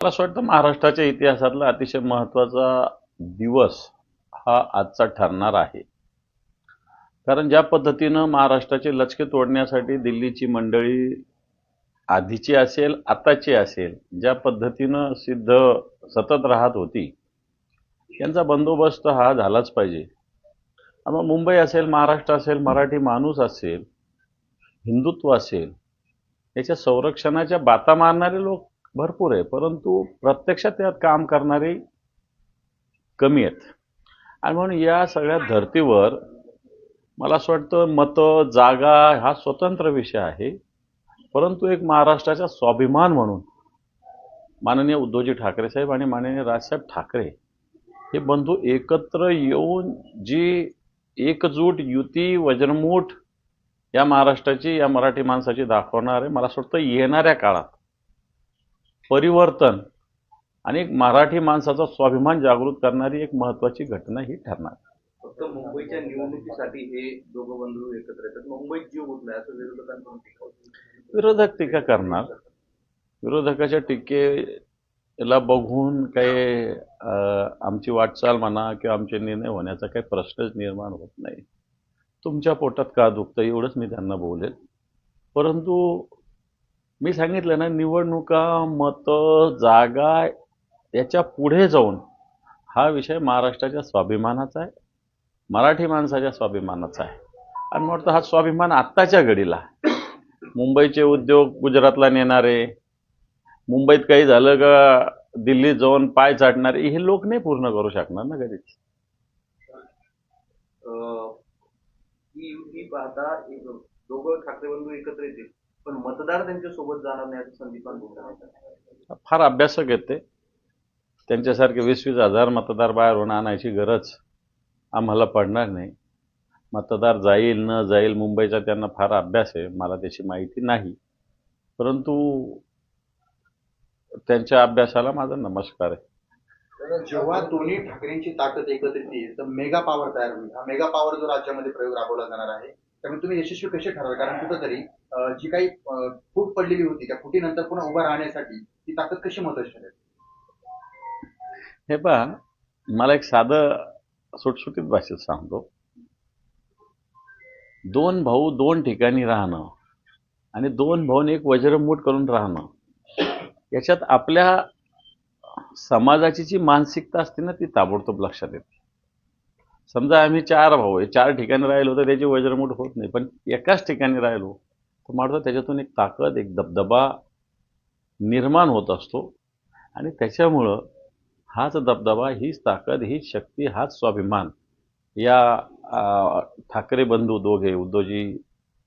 मला असं वाटतं महाराष्ट्राच्या इतिहासातला अतिशय महत्त्वाचा दिवस हा आजचा ठरणार आहे. कारण ज्या पद्धतीनं महाराष्ट्राचे लचके तोडण्यासाठी दिल्लीची मंडळी आधीची असेल आताची असेल ज्या पद्धतीनं सिद्ध सतत राहत होती यांचा बंदोबस्त हा झालाच पाहिजे. मग मुंबई असेल महाराष्ट्र असेल मराठी माणूस असेल हिंदुत्व असेल याच्या संरक्षणाच्या बाता मारणारे लोक भरपूर आहे परंतु प्रत्यक्षात त्यात काम करणारे कमी आहेत. आणि म्हणून या सगळ्या धर्तीवर मला असं वाटतं मतं जागा हा स्वतंत्र विषय आहे. परंतु एक महाराष्ट्राचा स्वाभिमान म्हणून माननीय उद्धवजी ठाकरे साहेब आणि माननीय राजसाहेब ठाकरे हे बंधू एकत्र येऊन जी एकजूट युती वज्रमूठ या महाराष्ट्राची या मराठी माणसाची दाखवणार आहे मला असं वाटतं येणाऱ्या काळात परिवर्तन आणि एक मराठी माणसाचा स्वाभिमान जागृत करणारी एक महत्त्वाची घटना ही ठरणार. फक्त मुंबईच्या निवडणुकीसाठी हे दोघं बंधू एकत्र येतात. मुंबईत जीव गुतलाय असं विरोधकांकडून विरोधक टीका करणार. विरोधकाच्या टीकेला बघून काही आमची वाटचाल म्हणा किंवा आमचे निर्णय होण्याचा काही प्रश्नच निर्माण होत नाही. तुमच्या पोटात का दुखतं एवढंच मी त्यांना बोलेल. परंतु मी सांगितलं ना निवडणुका मतं जागा याच्यापुढे जाऊन हा विषय महाराष्ट्राच्या स्वाभिमानाचा आहे मराठी माणसाच्या स्वाभिमानाचा आहे. आणि मला वाटतं हा स्वाभिमान आत्ताच्या घडीला मुंबईचे उद्योग गुजरातला नेणारे मुंबईत काही झालं का दिल्लीत जाऊन पाय चाटणारे हे लोक नाही पूर्ण करू शकणार ना कधीच ही युती पाहता दोघं ठाकरे बंधू एकत्र येतील. पण मतदार त्यांच्यासोबत जाणार नाही असं संदीपान बोलतात फार अभ्यासक आहेत ते. त्यांच्यासारखे वीस वीस हजार मतदार बाहेर होऊन आणायची गरज आम्हाला पडणार नाही. मतदार जाईल न जाईल मुंबईचा त्यांना फार अभ्यास आहे मला त्याची माहिती नाही. परंतु त्यांच्या अभ्यासाला माझा नमस्कार आहे. जेव्हा दोन्ही ठाकरेंची ताकद एकत्रित येईल तर मेगा पॉवर तयार होईल. हा मेगा पॉवर जो राज्यामध्ये प्रयोग राबवला जाणार आहे त्यामुळे तुम्ही यशस्वी कसे ठराल कारण कुठंतरी अं, जी काही अं, फूट पडलेली होती त्या फुटीनंतर पुन्हा उभा राहण्यासाठी ती ताकद कशी महत्वाची ठरेल हे पहा मला एक साधं सुटसुटीत भाषेत सांगतो. दोन भाऊ दोन ठिकाणी राहणं आणि दोन भाऊन एक वज्रमूठ करून राहणं याच्यात आपल्या समाजाची जी मानसिकता असते ना ती ताबडतोब लक्षात येते. समजा आम्ही चार भाऊ आहे चार ठिकाणी राहिलो तर त्याची वज्रमूठ होत नाही पण एकाच ठिकाणी राहिलो तर मला त्याच्यातून एक ताकद एक दबदबा निर्माण होत असतो. आणि त्याच्यामुळं हाच दबदबा हीच ताकद हीच शक्ती हाच स्वाभिमान या ठाकरे बंधू दोघे उद्धवजी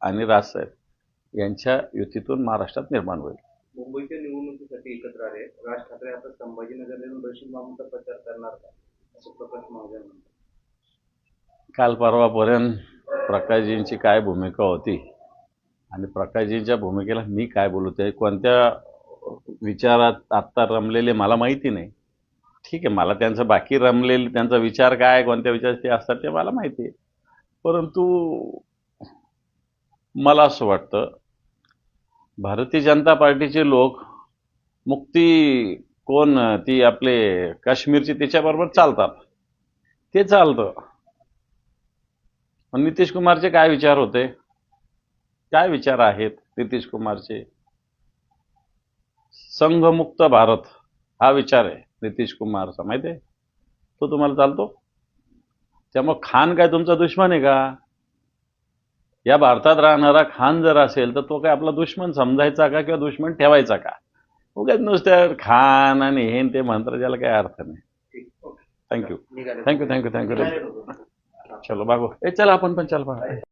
आणि राजसाहेब यांच्या युतीतून महाराष्ट्रात निर्माण होईल. मुंबईच्या निवडणुकीसाठी एकत्र आले. राज ठाकरे आता संभाजीनगर येऊन दर्शन मामांचा प्रचार करणार का? असं प्रकाश महाजन म्हणतात. काल परवापर्यंत प्रकाशजींची काय भूमिका होती आणि प्रकाशजींच्या भूमिकेला मी काय बोलू ते कोणत्या विचारात आत्ता रमलेले मला माहिती नाही. ठीक आहे मला त्यांचं बाकी रमलेले त्यांचा विचार काय कोणत्या विचार ते असतात ते मला माहिती आहे. परंतु मला असं वाटतं भारतीय जनता पार्टीचे लोक मुक्ती कोण ती आपले काश्मीरची त्याच्याबरोबर चालतात. ते चालतं. नितीश कुमारचे काय विचार होते? काय विचार आहेत नितीश कुमारचे? संघमुक्त भारत हा विचार आहे नितीश कुमारचा माहिती आहे? तो तुम्हाला चालतो? त्यामुळे खान काय तुमचा दुश्मन आहे का? या भारतात राहणारा खान जर असेल तर तो काय आपला दुश्मन समजायचा का किंवा दुश्मन ठेवायचा का? उगाच नुसत्या खान आणि हे ते म्हणतात त्याला काही अर्थ नाही. थँक्यू निघाले. थँक्यू थँक्यू थँक्यू चलो बागो ए चला आपण पण चल बघा